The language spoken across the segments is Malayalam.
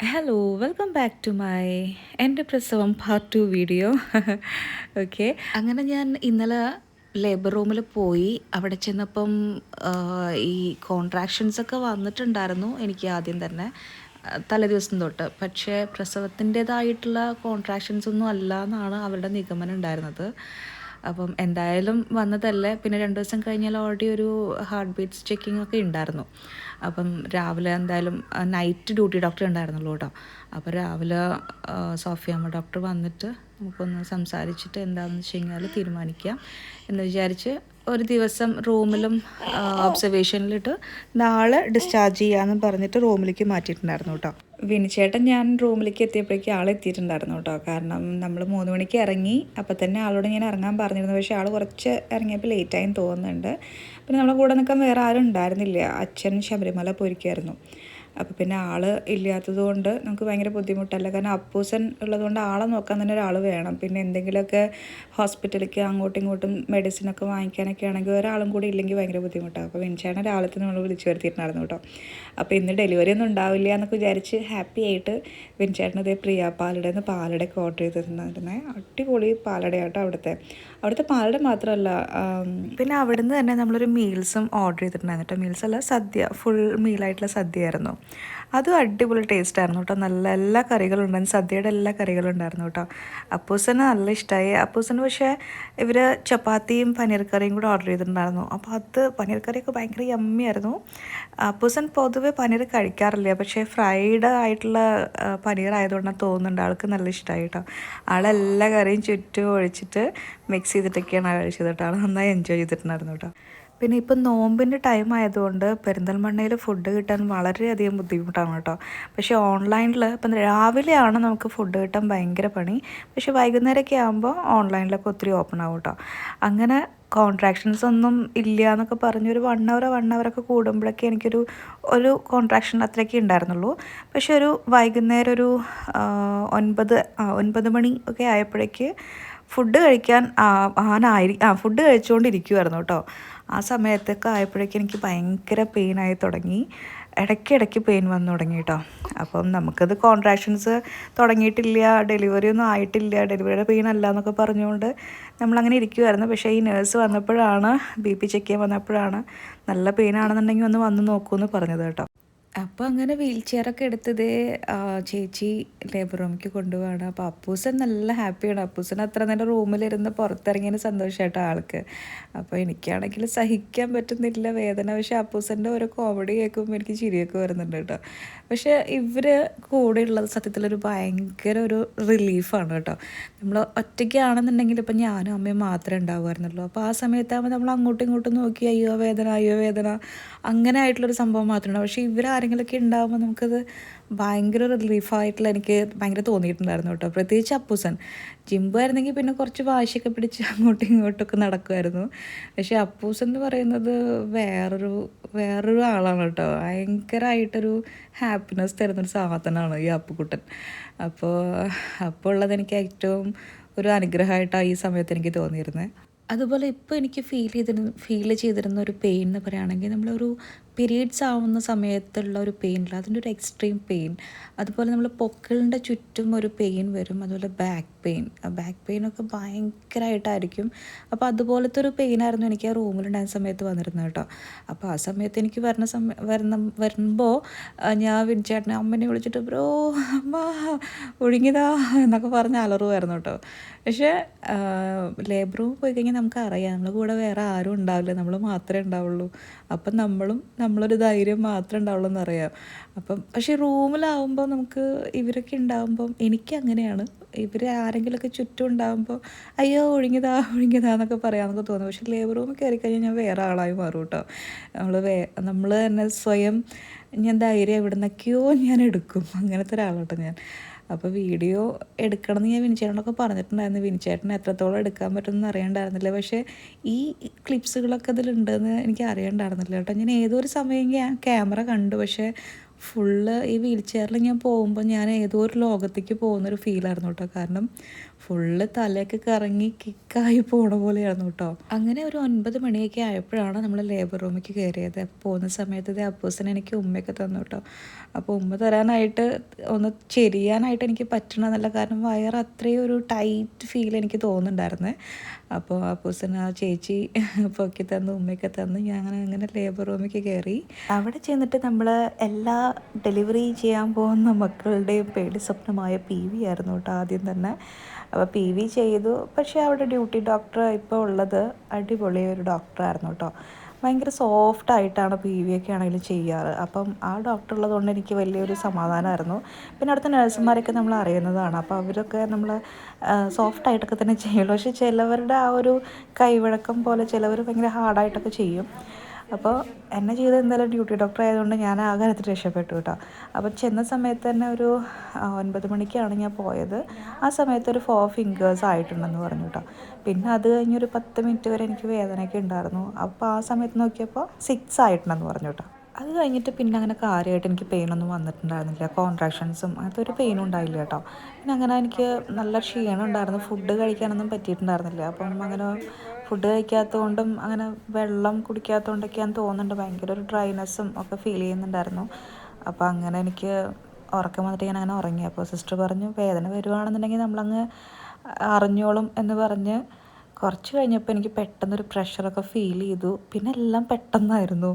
Hello welcome back to my എന്റെ പ്രസവം പാർട്ട് ടു വീഡിയോ ഓക്കെ അങ്ങനെ ഞാൻ ഇന്നലെ ലേബർ റൂമിൽ പോയി. അവിടെ ചെന്നപ്പം ഈ കോൺട്രാക്ഷൻസ് ഒക്കെ വന്നിട്ടുണ്ടായിരുന്നു എനിക്ക് ആദ്യം തന്നെ തലേദിവസം തൊട്ട്. പക്ഷേ പ്രസവത്തിന്റേതായിട്ടുള്ള കോൺട്രാക്ഷൻസ് ഒന്നും അല്ല എന്നാണ് അവരുടെ നിഗമനം ഉണ്ടായിരുന്നത്. അപ്പം എന്തായാലും വന്നതല്ലേ. പിന്നെ രണ്ട് ദിവസം കഴിഞ്ഞാൽ ഓൾറെഡി ഒരു ഹാർട്ട് ബീറ്റ്സ് ചെക്കിംഗ് ഒക്കെ ഉണ്ടായിരുന്നു അപ്പം രാവിലെ എന്തായാലും നൈറ്റ് ഡ്യൂട്ടി ഡോക്ടർ ഉണ്ടായിരുന്നുള്ളൂ കേട്ടോ. അപ്പോൾ രാവിലെ സോഫിയമ്മ ഡോക്ടർ വന്നിട്ട് നമുക്കൊന്ന് സംസാരിച്ചിട്ട് എന്താണെന്ന് വെച്ച് കഴിഞ്ഞാൽ തീരുമാനിക്കാം എന്ന് വിചാരിച്ച് ഒരു ദിവസം റൂമിലും ഒബ്സർവേഷനിലിട്ട് നാളെ ഡിസ്ചാർജ് ചെയ്യാമെന്ന് പറഞ്ഞിട്ട് റൂമിലേക്ക് മാറ്റിയിട്ടുണ്ടായിരുന്നു കേട്ടോ. വിനിച്ചേട്ടൻ ഞാൻ റൂമിലേക്ക് എത്തിയപ്പോഴേക്കും ആൾ എത്തിയിട്ടുണ്ടായിരുന്നു കേട്ടോ. കാരണം നമ്മൾ മൂന്ന് മണിക്ക് ഇറങ്ങി അപ്പോൾ തന്നെ ആളോട് ഞാൻ ഇറങ്ങാൻ പറഞ്ഞിരുന്നു. പക്ഷേ ആൾ കുറച്ച് ഇറങ്ങിയപ്പോൾ ലേറ്റായി തോന്നുന്നുണ്ട്. പിന്നെ നമ്മളെ കൂടെ നിൽക്കാൻ വേറെ ആരും ഉണ്ടായിരുന്നില്ല. അച്ഛൻ ശബരിമല പോയിരിക്കുമായിരുന്നു അപ്പോൾ പിന്നെ ആൾ ഇല്ലാത്തത് കൊണ്ട് നമുക്ക് ഭയങ്കര ബുദ്ധിമുട്ടല്ല. കാരണം അപ്പൂസൻ ഉള്ളതുകൊണ്ട് ആളെ നോക്കാൻ തന്നെ ഒരാൾ വേണം. പിന്നെ എന്തെങ്കിലുമൊക്കെ ഹോസ്പിറ്റലിലേക്ക് അങ്ങോട്ടും ഇങ്ങോട്ടും മെഡിസിനൊക്കെ വാങ്ങിക്കാനൊക്കെ ആണെങ്കിൽ ഒരാളും കൂടി ഇല്ലെങ്കിൽ ഭയങ്കര ബുദ്ധിമുട്ടാണ് അപ്പോൾ വിൻചാണ് തന്നെ നമ്മൾ വിളിച്ചു വരുത്തിയിട്ടുണ്ടായിരുന്നു കേട്ടോ. അപ്പോൾ ഇന്ന് ഡെലിവറി ഒന്നും ഉണ്ടാവില്ല എന്നൊക്കെ വിചാരിച്ച് ഹാപ്പി ആയിട്ട് വിൻചേട്ടൻ ഇതേ പ്രിയ പാലട നിന്ന് പാലടയൊക്കെ ഓർഡർ ചെയ്തിട്ടുണ്ടായിരുന്നേ. അടിപൊളി പാലടയാട്ടോ അവിടുത്തെ. അവിടുത്തെ പാലട മാത്രമല്ല പിന്നെ അവിടുന്ന് തന്നെ നമ്മളൊരു മീൽസും ഓർഡർ ചെയ്തിട്ടുണ്ടായിരുന്നു കേട്ടോ. മീൽസ് അല്ല സദ്യ ഫുൾ മീലായിട്ടുള്ള സദ്യയായിരുന്നു അതും അടിപൊളി ടേസ്റ്റ് ആയിരുന്നു കേട്ടോ. നല്ല എല്ലാ കറികളും ഉണ്ടായിരുന്നു. സദ്യയുടെ എല്ലാ കറികളും ഉണ്ടായിരുന്നു കേട്ടോ. അപ്പൂസന് നല്ല ഇഷ്ടമായി അപ്പൂസന് പക്ഷേ ഇവർ ചപ്പാത്തിയും പനീർ കറിയും കൂടെ ഓർഡർ ചെയ്തിട്ടുണ്ടായിരുന്നു. അപ്പോൾ അത് പനീർ കറിയൊക്കെ ഭയങ്കര യമ്മിയായിരുന്നു അപ്പൂസൻ പൊതുവേ പനീർ കഴിക്കാറില്ല. പക്ഷേ ഫ്രൈഡ് ആയിട്ടുള്ള പനീർ ആയതുകൊണ്ടാണ് തോന്നുന്നുണ്ട്. ആൾക്ക് നല്ല ഇഷ്ടമായി കേട്ടോ. ആളെല്ലാ കറിയും ചുറ്റും ഒഴിച്ചിട്ട് മിക്സ് ചെയ്തിട്ടൊക്കെയാണ് കഴിച്ചത് കേട്ടോ. ആൾ നന്നായി എൻജോയ് ചെയ്തിട്ടുണ്ടായിരുന്നു കേട്ടോ. പിന്നെ ഇപ്പം നോമ്പിന്റെ ടൈം ആയതുകൊണ്ട് പെരിന്തൽമണ്ണയിൽ ഫുഡ് കിട്ടാൻ വളരെയധികം ബുദ്ധിമുട്ടാണ് കേട്ടോ. പക്ഷേ ഓൺലൈനിൽ ഇപ്പം രാവിലെയാണ് നമുക്ക് ഫുഡ് കിട്ടാൻ ഭയങ്കര പണി. പക്ഷേ വൈകുന്നേരമൊക്കെ ആകുമ്പോൾ ഓൺലൈനിലൊക്കെ ഒത്തിരി ഓപ്പൺ ആവും കേട്ടോ. അങ്ങനെ കോൺട്രാക്ഷൻസ് ഒന്നും ഇല്ല എന്നൊക്കെ പറഞ്ഞ് ഒരു വൺ അവർ വൺ അവറൊക്കെ കൂടുമ്പോഴൊക്കെ എനിക്കൊരു ഒരു കോൺട്രാക്ഷൻ അത്രയൊക്കെ ഉണ്ടായിരുന്നുള്ളൂ. പക്ഷെ ഒരു വൈകുന്നേരം ഒരു ഒൻപത് ഒൻപത് മണി ഒക്കെ ആയപ്പോഴേക്ക് ഫുഡ് കഴിക്കാൻ ആനായി ആ ഫുഡ് കഴിച്ചുകൊണ്ടിരിക്കുമായിരുന്നു കേട്ടോ. ആ സമയത്തൊക്കെ ആയപ്പോഴേക്കും എനിക്ക് ഭയങ്കര പെയിനായി തുടങ്ങി. ഇടയ്ക്കിടയ്ക്ക് പെയിൻ വന്നു തുടങ്ങി കേട്ടോ. അപ്പം നമുക്കത് കോൺട്രാക്ഷൻസ് തുടങ്ങിയിട്ടില്ല ഡെലിവറി ഒന്നും ആയിട്ടില്ല ഡെലിവറിയുടെ പെയിൻ അല്ല എന്നൊക്കെ പറഞ്ഞുകൊണ്ട് നമ്മളങ്ങനെ ഇരിക്കുമായിരുന്നു പക്ഷേ ഈ നേഴ്സ് വന്നപ്പോഴാണ് ബി പി ചെക്ക് ചെയ്യാൻ വന്നപ്പോഴാണ് നല്ല പെയിൻ ആണെന്നുണ്ടെങ്കിൽ ഒന്ന് വന്ന് നോക്കുമെന്ന് പറഞ്ഞത് കേട്ടോ. അപ്പോൾ അങ്ങനെ വീൽ ചെയറൊക്കെ എടുത്തത് ചേച്ചി ലേബർ റൂമിലേക്ക് കൊണ്ടുപോവാണ്. അപ്പോൾ അപ്പൂസൻ നല്ല ഹാപ്പിയാണ് അപ്പൂസൻ അത്ര നേരം റൂമിലിരുന്ന് പുറത്തിറങ്ങിയതിന് സന്തോഷമായിട്ടോ ആൾക്ക്. അപ്പോൾ എനിക്കാണെങ്കിൽ സഹിക്കാൻ പറ്റുന്നില്ല വേദന. പക്ഷേ അപ്പൂസന്റെ ഓരോ കോമഡി കേൾക്കുമ്പോൾ എനിക്ക് ചിരിയൊക്കെ വരുന്നുണ്ട് കേട്ടോ. പക്ഷേ ഇവർ കൂടെ ഉള്ളത് സത്യത്തിലൊരു ഭയങ്കര ഒരു റിലീഫാണ് കേട്ടോ. നമ്മൾ ഒറ്റയ്ക്കാണെന്നുണ്ടെങ്കിൽ ഇപ്പം ഞാനും അമ്മയും മാത്രമേ ഉണ്ടാവുമായിരുന്നുള്ളൂ. അപ്പോൾ ആ സമയത്താകുമ്പോൾ നമ്മൾ അങ്ങോട്ടും ഇങ്ങോട്ടും നോക്കി അയ്യോ വേദന അയ്യോ വേദന. അങ്ങനെ ആയിട്ടുള്ളൊരു സംഭവം മാത്രമാണ് പക്ഷേ ഇവരാരെങ്കിലുമൊക്കെ ഉണ്ടാകുമ്പോൾ നമുക്കത് ഭയങ്കര റിലീഫായിട്ടുള്ള എനിക്ക് ഭയങ്കര തോന്നിയിട്ടുണ്ടായിരുന്നു കേട്ടോ. പ്രത്യേകിച്ച് അപ്പൂസൻ. ജിംബു ആയിരുന്നെങ്കിൽ പിന്നെ കുറച്ച് വാശിയൊക്കെ പിടിച്ച് അങ്ങോട്ടും ഇങ്ങോട്ടൊക്കെ നടക്കുമായിരുന്നു. പക്ഷേ അപ്പൂസൻ എന്ന് പറയുന്നത് വേറൊരു വേറൊരു ആളാണ് കേട്ടോ. ഭയങ്കരമായിട്ടൊരു ഹാപ്പിനെസ് തരുന്നൊരു സാധനമാണ് ഈ അപ്പുക്കുട്ടൻ അപ്പോൾ അപ്പോൾ ഉള്ളത് എനിക്ക് ഏറ്റവും ഒരു അനുഗ്രഹമായിട്ടാണ് ഈ സമയത്ത് എനിക്ക് തോന്നിയിരുന്നത്. അതുപോലെ ഇപ്പോൾ എനിക്ക് ഫീൽ ചെയ്തിരുന്ന ഫീൽ ചെയ്തിരുന്ന ഒരു പെയിൻ എന്ന് പറയുകയാണെങ്കിൽ നമ്മളൊരു പീരീഡ്സ് ആവുന്ന സമയത്തുള്ള ഒരു പെയിനില്ല അതിന്റെ ഒരു എക്സ്ട്രീം പെയിൻ അതുപോലെ നമ്മൾ പൊക്കിളിന്റെ ചുറ്റും ഒരു പെയിൻ വരും. അതുപോലെ ബാക്ക് പെയിൻ ആ ബാക്ക് പെയിനൊക്കെ ഭയങ്കരമായിട്ടായിരിക്കും അപ്പോൾ അതുപോലത്തെ ഒരു പെയിനായിരുന്നു എനിക്ക് ആ റൂമിലുണ്ടായ സമയത്ത് വന്നിരുന്നത് കേട്ടോ. അപ്പോൾ ആ സമയത്ത് എനിക്ക് വരുന്ന സമയം വരുന്ന വരുമ്പോൾ ഞാൻ വിൻചേട്ടനെ അമ്മനെ വിളിച്ചിട്ട് ബ്രോ അമ്മ ഒഴുങ്ങിയതാ എന്നൊക്കെ പറഞ്ഞ് അലറുമായിരുന്നു കേട്ടോ. പക്ഷേ ലേബർ റൂമിൽ പോയി കഴിഞ്ഞാൽ നമുക്ക് അറിയാം നമ്മൾ കൂടെ വേറെ ആരും ഉണ്ടാവില്ല. നമ്മൾ മാത്രമേ ഉണ്ടാവുള്ളൂ. അപ്പം നമ്മളും നമ്മളൊരു ധൈര്യം മാത്രമേ ഉണ്ടാവുള്ളൂ എന്നറിയാം. അപ്പം പക്ഷേ റൂമിലാവുമ്പോൾ നമുക്ക് ഇവരൊക്കെ ഉണ്ടാവുമ്പം എനിക്ക് അങ്ങനെയാണ്. ഇവർ ആരെങ്കിലുമൊക്കെ ചുറ്റും ഉണ്ടാകുമ്പോൾ അയ്യോ ഒഴുങ്ങിയതാ ഒഴുങ്ങിയതാ എന്നൊക്കെ പറയാമെന്നൊക്കെ തോന്നും. പക്ഷേ ലേബർ റൂമിൽ കയറി കഴിഞ്ഞാൽ ഞാൻ വേറെ ആളായി മാറും കേട്ടോ. നമ്മൾ വേ നമ്മൾ തന്നെ സ്വയം ഞാൻ ധൈര്യം എവിടെ നിന്നൊക്കെയോ ഞാൻ എടുക്കും. അങ്ങനത്തെ ഒരാളാട്ടോ ഞാൻ. അപ്പോൾ വീഡിയോ എടുക്കണമെന്ന് ഞാൻ വിനിച്ചേട്ടനൊക്കെ പറഞ്ഞിട്ടുണ്ടായിരുന്നു. വിനിച്ചേട്ടന് എത്രത്തോളം എടുക്കാൻ പറ്റുമെന്ന് അറിയണ്ടായിരുന്നില്ല. പക്ഷേ ഈ ക്ലിപ്സുകളൊക്കെ ഇതിലുണ്ടെന്ന് എനിക്ക് അറിയണ്ടായിരുന്നില്ല കേട്ടോ. ഞാൻ ഏതൊരു സമയം ഞാൻ ക്യാമറ കണ്ടു. പക്ഷേ ഫുള്ള് ഈ വീൽ ചെയറിൽ ഞാൻ പോകുമ്പോൾ ഞാൻ ഏതോ ഒരു ലോകത്തേക്ക് പോകുന്നൊരു ഫീലായിരുന്നു കേട്ടോ. കാരണം ഫുള്ള് തലയൊക്കെ കറങ്ങി കിക്കായി പോണ പോലെയായിരുന്നു കേട്ടോ. അങ്ങനെ ഒരു ഒൻപത് മണിയൊക്കെ ആയപ്പോഴാണ് നമ്മൾ ലേബർ റൂമിലേക്ക് കയറിയത് അപ്പോൾ പോകുന്ന സമയത്ത് ഇത് അപ്പോസിന് എനിക്ക് ഉമ്മയൊക്കെ തന്നു കേട്ടോ. അപ്പോൾ ഉമ്മ തരാനായിട്ട് ഒന്ന് ചെരിയാനായിട്ട് എനിക്ക് പറ്റണമെന്നല്ല കാരണം വയർ അത്രയും ഒരു ടൈറ്റ് ഫീൽ എനിക്ക് തോന്നുന്നുണ്ടായിരുന്നു. അപ്പോൾ അപ്പൂസന് ആ ചേച്ചി പൊക്കി തന്നു ഉമ്മയൊക്കെ തന്നു. ഞാൻ അങ്ങനെ അങ്ങനെ ലേബർ റൂമിലേക്ക് കയറി അവിടെ ചെന്നിട്ട് നമ്മൾ എല്ലാ ഡെലിവറി ചെയ്യാൻ പോകുന്ന മക്കളുടെയും പേടി സ്വപ്നമായ പി വി ആയിരുന്നു കേട്ടോ ആദ്യം തന്നെ. അപ്പോൾ പി വി ചെയ്തു. പക്ഷേ അവിടെ ഡ്യൂട്ടി ഡോക്ടർ ഇപ്പോൾ ഉള്ളത് അടിപൊളി ഒരു ഡോക്ടറായിരുന്നു കേട്ടോ ഭയങ്കര സോഫ്റ്റ് ആയിട്ടാണ് പി വി ഒക്കെ ആണെങ്കിലും ചെയ്യാറ്. അപ്പം ആ ഡോക്ടർ ഉള്ളതുകൊണ്ട് എനിക്ക് വലിയൊരു സമാധാനമായിരുന്നു. പിന്നെ അടുത്ത നഴ്സുമാരൊക്കെ നമ്മൾ അറിയുന്നതാണ്. അപ്പോൾ അവരൊക്കെ നമ്മൾ സോഫ്റ്റ് ആയിട്ടൊക്കെ തന്നെ ചെയ്യുള്ളൂ. പക്ഷേ ചിലവരുടെ ആ ഒരു കൈവഴക്കം പോലെ ചിലവർ ഭയങ്കര ഹാർഡായിട്ടൊക്കെ ചെയ്യും. അപ്പോൾ എന്നെ ചെയ്ത് എന്തായാലും ഡ്യൂട്ടി ഡോക്ടർ ആയതുകൊണ്ട് ഞാൻ ആ കാര്യത്തിൽ രക്ഷപ്പെട്ടു കേട്ടോ. അപ്പോൾ ചെന്ന സമയത്ത് തന്നെ ഒരു ഒൻപത് മണിക്കാണ് ഞാൻ പോയത്. ആ സമയത്ത് ഒരു ഫോർ ഫിംഗേഴ്സ് ആയിട്ടുണ്ടെന്ന് പറഞ്ഞു കേട്ടോ. പിന്നെ അത് കഴിഞ്ഞൊരു പത്ത് മിനിറ്റ് വരെ എനിക്ക് വേദനയൊക്കെ ഉണ്ടായിരുന്നു. അപ്പോൾ ആ സമയത്ത് നോക്കിയപ്പോൾ സിക്സ് ആയിട്ടുണ്ടെന്ന് പറഞ്ഞു കേട്ടോ. അത് കഴിഞ്ഞിട്ട് പിന്നെ അങ്ങനെ കാര്യമായിട്ട് എനിക്ക് പെയിനൊന്നും വന്നിട്ടുണ്ടായിരുന്നില്ല. കോൺട്രാക്ഷൻസും അങ്ങനത്തെ ഒരു പെയിനും ഉണ്ടായില്ല കേട്ടോ. പിന്നെ അങ്ങനെ എനിക്ക് നല്ല ക്ഷീണം ഉണ്ടായിരുന്നു. ഫുഡ് കഴിക്കാനൊന്നും പറ്റിയിട്ടുണ്ടായിരുന്നില്ല. അപ്പം അങ്ങനെ ഫുഡ് കഴിക്കാത്തതുകൊണ്ടും അങ്ങനെ വെള്ളം കുടിക്കാത്തതുകൊണ്ടൊക്കെയാണ് തോന്നുന്നുണ്ട്. ഭയങ്കര ഒരു ഡ്രൈനെസ്സും ഒക്കെ ഫീൽ ചെയ്യുന്നുണ്ടായിരുന്നു. അപ്പോൾ അങ്ങനെ എനിക്ക് ഉറക്കം വന്നിട്ട് ഞാൻ അങ്ങനെ ഉറങ്ങി. അപ്പോൾ സിസ്റ്റർ പറഞ്ഞു വേദന വരുവാണെന്നുണ്ടെങ്കിൽ നമ്മളങ്ങ് അറിഞ്ഞോളും എന്ന് പറഞ്ഞ് കുറച്ച് കഴിഞ്ഞപ്പോൾ എനിക്ക് പെട്ടെന്നൊരു പ്രഷറൊക്കെ ഫീൽ ചെയ്തു. പിന്നെ എല്ലാം പെട്ടെന്നായിരുന്നു.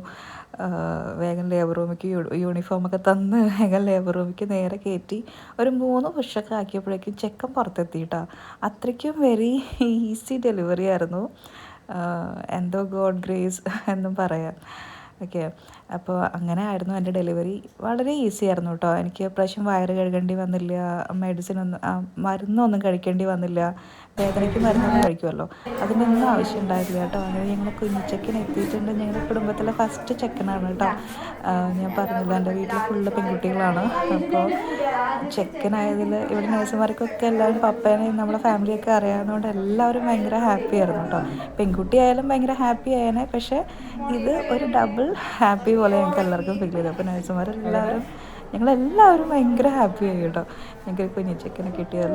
വേഗൻ ലേബർ റൂമിലേക്ക് യൂണിഫോമൊക്കെ തന്ന് വേഗൻ ലേബർ റൂമിലേക്ക് നേരെ കയറ്റി ഒരു മൂന്ന് പുഷൊക്കെ ആക്കിയപ്പോഴേക്കും ചെക്കൻ പുറത്തെത്തിയിട്ടാ. അത്രയ്ക്കും വെരി ഈസി ഡെലിവറി ആയിരുന്നു. എന്തോ ഗോഡ് ഗ്രേസ് എന്നും പറയാം. ഓക്കെ അപ്പോൾ അങ്ങനെ ആയിരുന്നു എന്റെ ഡെലിവറി. വളരെ ഈസി ആയിരുന്നു കേട്ടോ എനിക്ക് പ്രാവശ്യം വയറ് കഴുകേണ്ടി വന്നില്ല മെഡിസിൻ ഒന്നും മരുന്നൊന്നും കഴിക്കേണ്ടി വന്നില്ല വേദനയ്ക്ക് മരുന്നൊന്നും കഴിക്കുമല്ലോ അതിനൊന്നും ആവശ്യം ഉണ്ടായില്ല കേട്ടോ അങ്ങനെ ഞങ്ങൾ കുഞ്ഞിച്ചക്കൻ എത്തിയിട്ടുണ്ട്. ഞങ്ങളുടെ കുടുംബത്തിലെ ഫസ്റ്റ് ചെക്കനാണ് കേട്ടോ ഞാൻ പറഞ്ഞില്ല എന്റെ വീട്ടിൽ ഫുള്ള് പെൺകുട്ടികളാണ്. അപ്പോൾ ചെക്കനായതിൽ ഇവിടെ നേഴ്സുമാർക്കൊക്കെ എല്ലാവരും പപ്പേനെയും നമ്മുടെ ഫാമിലിയൊക്കെ അറിയാവുന്നതുകൊണ്ട് എല്ലാവരും ഭയങ്കര ഹാപ്പി ആയിരുന്നു കേട്ടോ പെൺകുട്ടി ആയാലും ഭയങ്കര ഹാപ്പി ആയേനെ. പക്ഷേ ഇത് ഒരു ഡബിൾ ഹാപ്പി പോലെ ഞങ്ങൾക്ക് എല്ലാവർക്കും ഫീൽ ചെയ്തു. അപ്പോൾ നഴ്സുമാരെല്ലാവരും ഞങ്ങളെല്ലാവരും ഭയങ്കര ഹാപ്പി ആയി കേട്ടോ. ഞങ്ങൾക്ക് കുഞ്ഞിച്ചക്കനെ കിട്ടിയാൽ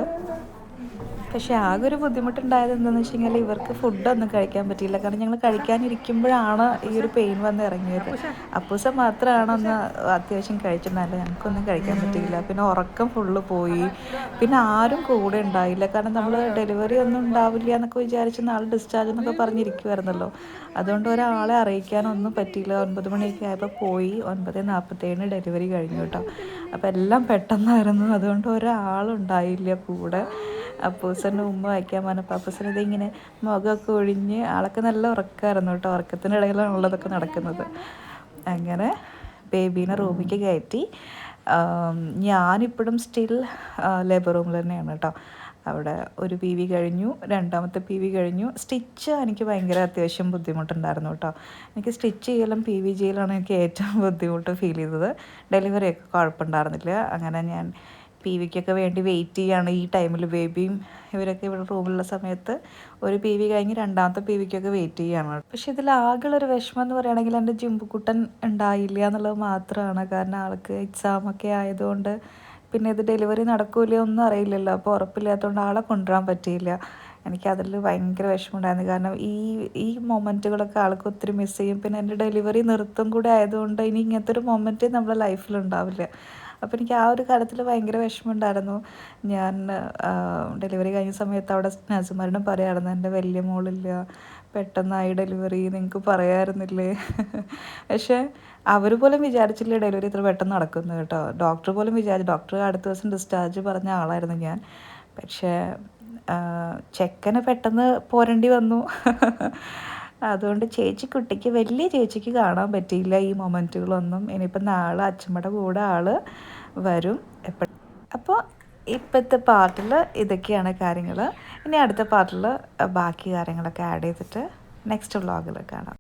പക്ഷേ ആകെ ഒരു ബുദ്ധിമുട്ടുണ്ടായത് എന്താണെന്ന് വെച്ച് കഴിഞ്ഞാൽ ഇവർക്ക് ഫുഡൊന്നും കഴിക്കാൻ പറ്റിയില്ല. കാരണം ഞങ്ങൾ കഴിക്കാനിരിക്കുമ്പോഴാണ് ഈ ഒരു പെയിൻ വന്ന് ഇറങ്ങിയത്. അപ്പൂസ മാത്രമാണ് ഒന്ന് അത്യാവശ്യം കഴിച്ചിട്ടുണ്ടായില്ല ഞങ്ങൾക്കൊന്നും കഴിക്കാൻ പറ്റിയില്ല. പിന്നെ ഉറക്കം ഫുള്ള് പോയി. പിന്നെ ആരും കൂടെ ഉണ്ടായില്ല. കാരണം നമ്മൾ ഡെലിവറി ഒന്നും ഉണ്ടാവില്ല എന്നൊക്കെ വിചാരിച്ച് നാളെ ഡിസ്ചാർജ് എന്നൊക്കെ പറഞ്ഞിരിക്കുമായിരുന്നല്ലോ അതുകൊണ്ട് ഒരാളെ അറിയിക്കാനൊന്നും പറ്റിയില്ല. ഒൻപത് മണിയൊക്കെ ആയപ്പോൾ പോയി. ഒൻപത് നാൽപ്പത്തേഴിന് ഡെലിവറി കഴിഞ്ഞു കേട്ടോ. അപ്പോൾ എല്ലാം പെട്ടെന്നായിരുന്നു. അതുകൊണ്ട് ഒരാളുണ്ടായില്ല കൂടെ. അപ്പൂസന്റെ ഉമ്മ വയ്ക്കാൻ പറഞ്ഞപ്പോൾ അപ്പൂസൻ ഇതിങ്ങനെ മുഖമൊക്കെ ഒഴിഞ്ഞ് ആളൊക്കെ നല്ല ഉറക്കമായിരുന്നു കേട്ടോ. ഉറക്കത്തിനിടയിലാണുള്ളതൊക്കെ ഇതൊക്കെ നടക്കുന്നത്. അങ്ങനെ ബേബീനെ റൂമിലേക്ക് കയറ്റി. ഞാനിപ്പോഴും സ്റ്റിൽ ലേബർ റൂമിൽ തന്നെയാണ് കേട്ടോ. അവിടെ ഒരു പി വി കഴിഞ്ഞു രണ്ടാമത്തെ പി വി കഴിഞ്ഞു. സ്റ്റിച്ച് എനിക്ക് ഭയങ്കര അത്യാവശ്യം ബുദ്ധിമുട്ടുണ്ടായിരുന്നു കേട്ടോ. എനിക്ക് സ്റ്റിച്ച് ചെയ്യലും പി വി ചെയ്യലാണ് എനിക്ക് ഏറ്റവും ബുദ്ധിമുട്ട് ഫീൽ ചെയ്തത്. ഡെലിവറിയൊക്കെ കുഴപ്പമുണ്ടായിരുന്നില്ല. അങ്ങനെ ഞാൻ പി വിക്കൊക്കെ വേണ്ടി വെയിറ്റ് ചെയ്യാണ് ഈ ടൈമിൽ ബേബിയും ഇവരൊക്കെ ഇവിടെ റൂമിലുള്ള സമയത്ത്. ഒരു പി വി കഴിഞ്ഞ് രണ്ടാമത്തെ പി വിക്കൊക്കെ വെയിറ്റ് ചെയ്യാണ്. പക്ഷെ ഇതിൽ ആകെയുള്ളൊരു വിഷമം എന്ന് പറയുകയാണെങ്കിൽ എന്റെ ജിമ്പുക്കുട്ടൻ ഉണ്ടായില്ല എന്നുള്ളത് മാത്രമാണ്. കാരണം ആൾക്ക് എക്സാമൊക്കെ ആയതുകൊണ്ട് പിന്നെ ഇത് ഡെലിവറി നടക്കൂല ഒന്നും അറിയില്ലല്ലോ. അപ്പോൾ ഉറപ്പില്ലാത്തതുകൊണ്ട് ആളെ കൊണ്ടുവരാൻ പറ്റിയില്ല. എനിക്ക് അതിൽ ഭയങ്കര വിഷമമുണ്ടായിരുന്നു. കാരണം ഈ ഈ മൊമെന്റുകളൊക്കെ ആൾക്ക് ഒത്തിരി മിസ് ചെയ്യും. പിന്നെ എന്റെ ഡെലിവറി നിർത്തും കൂടെ ആയതുകൊണ്ട് ഇനി ഇങ്ങനത്തെ ഒരു മൊമെന്റ് നമ്മുടെ ലൈഫിൽ ഉണ്ടാവില്ല. അപ്പോൾ എനിക്ക് ആ ഒരു കാര്യത്തിൽ ഭയങ്കര വിഷമമുണ്ടായിരുന്നു. ഞാൻ ഡെലിവറി കഴിഞ്ഞ സമയത്ത് അവിടെ നഴ്സുമാരോടും പറയാമായിരുന്നു എന്റെ വലിയ മോളില്ല. പെട്ടെന്നായി ഡെലിവറി നിങ്ങൾക്ക് പറയാമായിരുന്നില്ലേ പക്ഷേ അവർ പോലും വിചാരിച്ചില്ല ഡെലിവറി ഇത്ര പെട്ടെന്ന് നടക്കുന്നു കേട്ടോ. ഡോക്ടർ പോലും വിചാരിച്ചു ഡോക്ടർ അടുത്ത ദിവസം ഡിസ്ചാർജ് പറഞ്ഞ ആളായിരുന്നു ഞാൻ. പക്ഷേ ചെക്കന് പെട്ടെന്ന് പോരേണ്ടി വന്നു. അതുകൊണ്ട് ചേച്ചി കുട്ടിക്ക് വലിയ ചേച്ചിക്ക് കാണാൻ പറ്റിയില്ല ഈ മൊമെന്റുകളൊന്നും ഇനിയിപ്പോൾ നാളെ അച്ഛമ്മയുടെ കൂടെ ആൾ വരും. എപ്പോഴും അപ്പോൾ ഇപ്പോഴത്തെ പാർട്ടിൽ ഇതൊക്കെയാണ് കാര്യങ്ങൾ ഇനി അടുത്ത പാർട്ടിൽ ബാക്കി കാര്യങ്ങളൊക്കെ ആഡ് ചെയ്തിട്ട് നെക്സ്റ്റ് വ്ളോഗിൽ കാണാം.